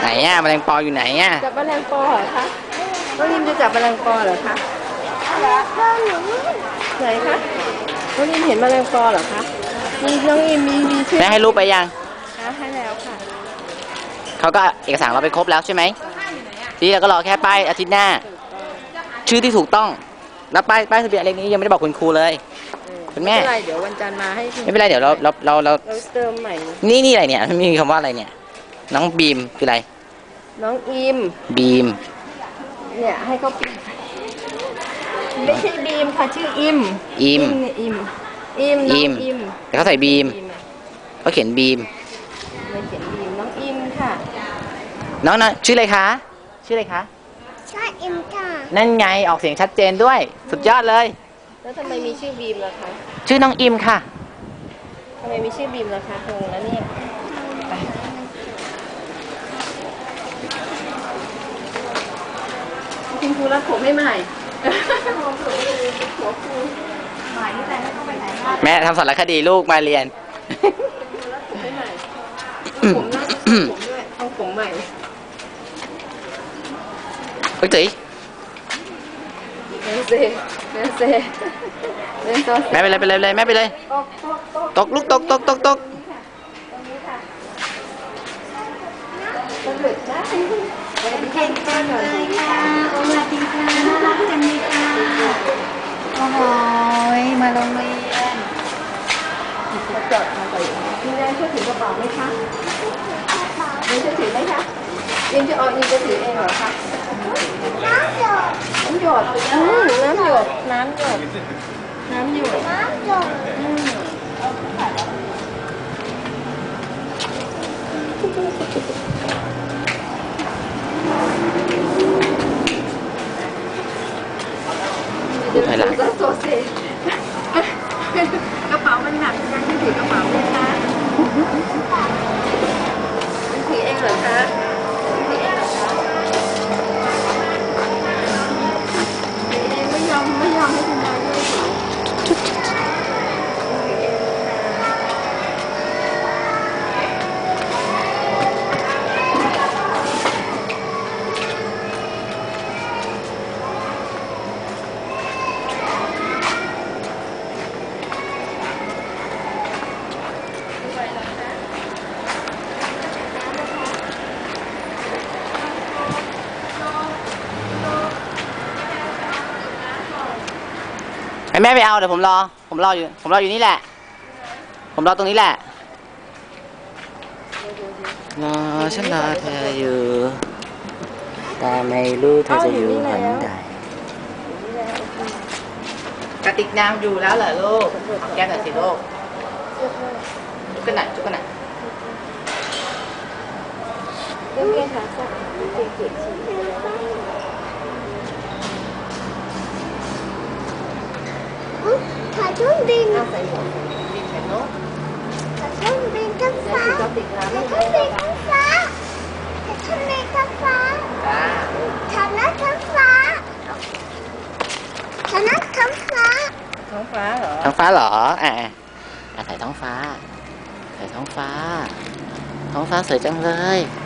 ไหนอะแมลงปออยู่ไหนอะจับแมลงปอเหรอคะน้องยิมจะจับแมลงปอเหรอคะไหนคะน้องยิมเห็นแมลงปอเหรอคะมีน้องยิมมีมีชื่อแม่ให้รูปไปยังนะให้แล้วค่ะเขาก็เอกสารเราไปครบแล้วใช่ไหมทีนี้เราก็รอแค่ป้ายอาทิตย์หน้า ชื่อที่ถูกต้องแล้วป้ายป้ายทะเบียนอะไรนี้ยังไม่ได้บอกคุณครูเลยคุณแม่ไม่เป็นไรเดี๋ยววันจันทร์มาให้ไม่เป็นไรเดี๋ยวเราเราเราเราเราเติมใหม่นี่นี่อะไรเนี่ยมีคำว่าอะไรเนี่ย น้องบีมคืออะไร น้องอิม บีม เนี่ยให้เขาปิดไม่ใช่บีมค่ะชื่ออิมอิม เนี่ยอิมอิมน้องอิม อิมแต่เขาใส่บีมอิมอะเขาเขียนบีมไม่เขียนบีมน้องอิมค่ะ น้องนะชื่ออะไรคะ ชื่ออะไรคะชาอิมค่ะนั่นไงออกเสียงชัดเจนด้วย สุดยอดเลย แล้วทำไมมีชื่อบีมล่ะคะชื่อน้องอิมค่ะ ทำไมมีชื่อบีมล่ะคะงงแล้วเนี่ยไป คุณครูรับผมให้ใหม่หัวครูหมายนี่แต่ให้เขาไปไหนบ้างแม่ทำสารคดีลูกมาเรียนรับผมให้ใหม่เอาผมน่าจะผมด้วยเอาผมใหม่ เฮ้ยตีเมนเซเมนเซเมนโซเซแม่ไปเลยไปเลยไปเลยแม่ไปเลย ตกตกตกตกลูกตกตกตกตกตรงนี้ค่ะสะดุดได้สวัสดีค่ะป้าหน่อย รงเรียนมาจอดมาจอดมีแรงช่วยถือกระเป๋าไหมคะเรียนจะถือไหมคะเรียนจะเอาเรียนจะถือเองเหรอคะน้ำหยดน้ำหยดอืมน้ำหยดน้ำหยดน้ำหยดน้ำหยดอืมโซเซ แม่ไปเอาเดี๋ยวผมรอ ผมรออยู่ ผมรออยู่นี่แหละ ผมรอตรงนี้แหละรอฉันรอเธออยู่ แต่ไม่รู้เธอจะอยู่หันใดกระติกน้ำอยู่แล้วเหรอลูกเอาแก้หน่อยสิลูกจุกกันหน่อยจุกกันหน่อยเรื่องแก้ขาสักเก่งเก่งชี ถ่ายชุด บินน่าใส่หมวกบินใส่โน้ตถ่ายชุดบินกันแล้วฟ้าถือกระติกน้ำถ่าไม่ยได้ชุดเหรบิอนคะกันฟ้าถ่ายชุดบินกันฟ้าจ้าฐานะทั้งฟ้าฐานะทั้งฟ้าท้องฟ้าเหรอท้องฟ้าเหรออ่าอะใส่ท้องฟ้าใส่ท้องฟ้า ท้องฟ้าสวยจังเลยถ